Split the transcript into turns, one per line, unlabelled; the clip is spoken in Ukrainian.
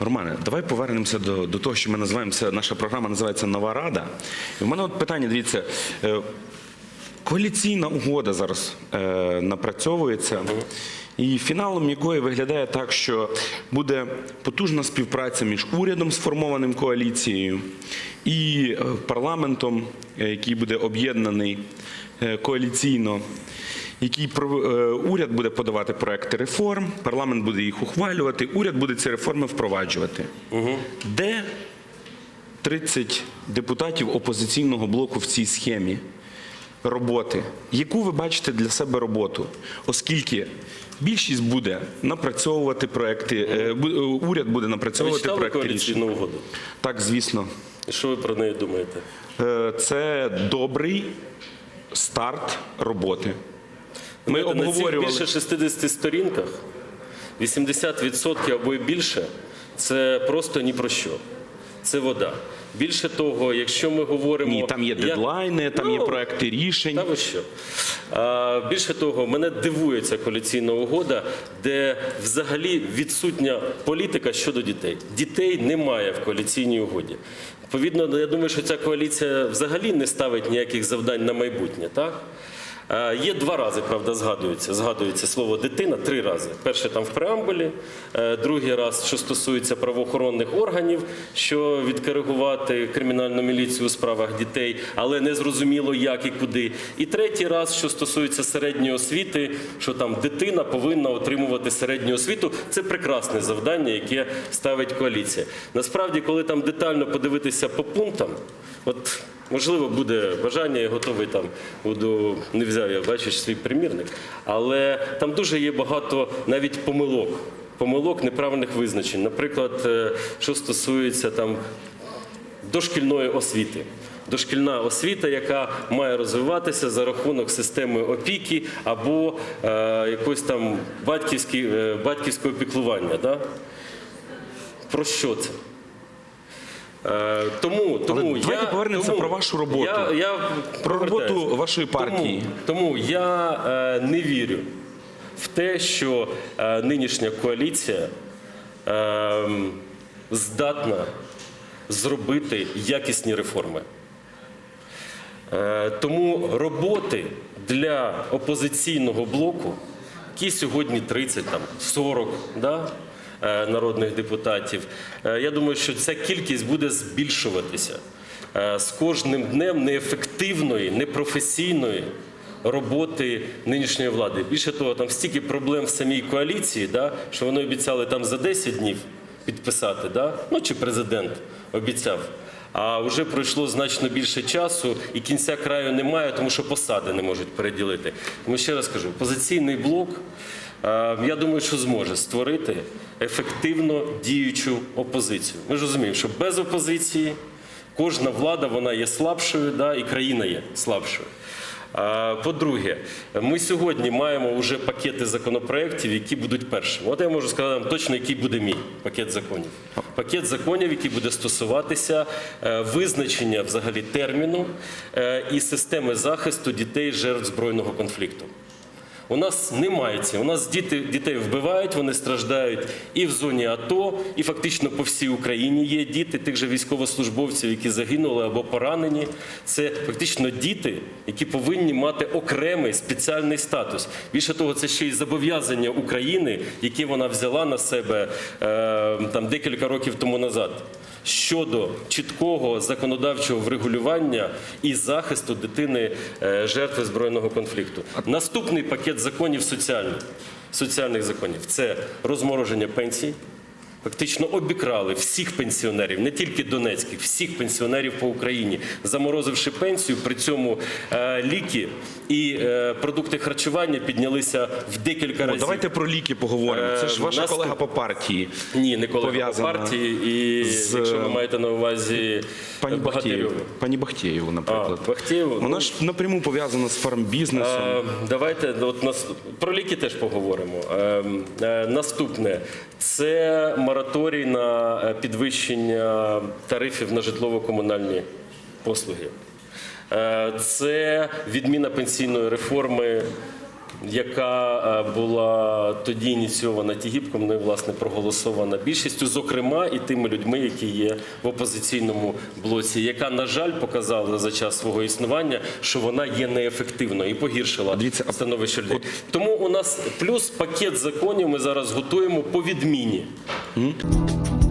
Романе, давай повернемося до, до того, що ми називаємо. Наша програма називається Нова Рада. І в мене от питання: дивіться, е, коаліційна угода зараз е, напрацьовується. І фіналом якої виглядає так, що буде потужна співпраця між урядом, сформованим коаліцією, і е, парламентом, е, який буде об'єднаний коаліційно, який е, уряд буде подавати проекти реформ, парламент буде їх ухвалювати, уряд буде ці реформи впроваджувати. Де 30 депутатів опозиційного блоку в цій схемі роботи? Яку ви бачите для себе роботу? Оскільки більшість буде напрацьовувати проекти, е, е, уряд буде напрацьовувати проекти
коаліційну угоду?
Так, звісно.
Що ви про неї думаєте?
Це добрий старт роботи. Ми
Знаєте, На цих більше 60 сторінках 80% або й більше це просто ні про що. Це вода. Більше того, якщо ми говоримо.
Ні, там є
Я-
дедлайни, там є
Ну,
проекти рішень.
Та ви що? А, більше того, мене дивує ця коаліційна угода, де взагалі відсутня політика щодо дітей. Дітей немає в коаліційній угоді. Відповідно, я думаю, що ця коаліція взагалі не ставить ніяких завдань на майбутнє. Так? А, Є два рази, правда, згадується. Згадується слово дитина три рази. Перше там в преамбулі, е, другий раз, що стосується правоохоронних органів, що відкоригувати кримінальну міліцію у справах дітей, але не зрозуміло як і куди. І третій раз, що стосується середньої освіти, що там дитина повинна отримувати середню освіту. Це прекрасне завдання, яке ставить коаліція. Насправді, коли там детально подивитися по пунктам, от. Можливо, буде бажання, я готовий там буду не взяв я бачиш свій примірник, але там дуже є багато навіть помилок, помилок неправильних визначень. Наприклад, е, що стосується там дошкільної освіти. Дошкільна освіта, яка має розвиватися за рахунок системи опіки або е, якось там е, батьківського піклування. Да? Про що це? Е, тому, тому
давайте
я,
повернемося
тому
про вашу роботу.
Я, я
Про роботу вашої партії.
Тому, тому я е, не вірю в те, що е, нинішня коаліція е, здатна зробити якісні реформи. Е, Тому роботи для опозиційного блоку, які сьогодні 30, там, 40 да, народних депутатів, е, я думаю, що ця кількість буде збільшуватися Е, з кожним днем неефективної, непрофесійної роботи нинішньої влади. Більше того, там стільки проблем в самій коаліції, да, що вони обіцяли там за 10 днів підписати, да? ну чи президент обіцяв. А вже пройшло значно більше часу, і кінця краю немає, тому що посади не можуть переділити. Тому ще раз кажу, позиційний блок, е, я думаю, що зможе створити ефективно діючу опозицію. Ми ж розуміємо, що без опозиції кожна влада вона є слабшою, да, і країна є слабшою. А, По-друге, ми сьогодні маємо вже пакети законопроєктів, які будуть першими. От я можу сказати вам точно, який буде мій пакет законів. Пакет законів, який буде стосуватися е, визначення взагалі терміну е, і системи захисту дітей жертв збройного конфлікту. У нас немає цього. У нас діти, дітей вбивають, вони страждають і в зоні АТО, і фактично по всій Україні є діти тих же військовослужбовців, які загинули або поранені. Це фактично діти, які повинні мати окремий спеціальний статус. Більше того, це ще й зобов'язання України, які вона взяла на себе е, там декілька років тому назад. Щодо чіткого законодавчого врегулювання і захисту дитини е, жертви збройного конфлікту, наступний пакет законів соціальних, соціальних законів це розмороження пенсій. Фактично обікрали всіх пенсіонерів, не тільки донецьких, всіх пенсіонерів по Україні, заморозивши пенсію. При цьому е, ліки і е, продукти харчування піднялися в декілька
О,
разів.
давайте про ліки поговоримо. Це ж
Е,
ваша
наступ-
колега по партії.
Ні, не колега по партії, і
з-
якщо ви маєте на увазі
Пані Бахтєєву. Пані Бахтєєву,
А,
наприклад.
Бахтєєву,
Вона
ну,
ж напряму пов'язана з фармбізнесом.
Е, Давайте от нас про ліки теж поговоримо. Е, е, Наступне це мораторій на е, підвищення тарифів на житлово-комунальні послуги. Е, Це відміна пенсійної реформи яка е, була тоді ініційована Тігіпком, ну і власне проголосована більшістю, зокрема і тими людьми, які є в опозиційному блоці, яка, на жаль, показала за час свого існування, що вона є неефективною і погіршила
Дивіться,
становище людей. Тому у нас плюс пакет законів ми зараз готуємо по відміні Hum?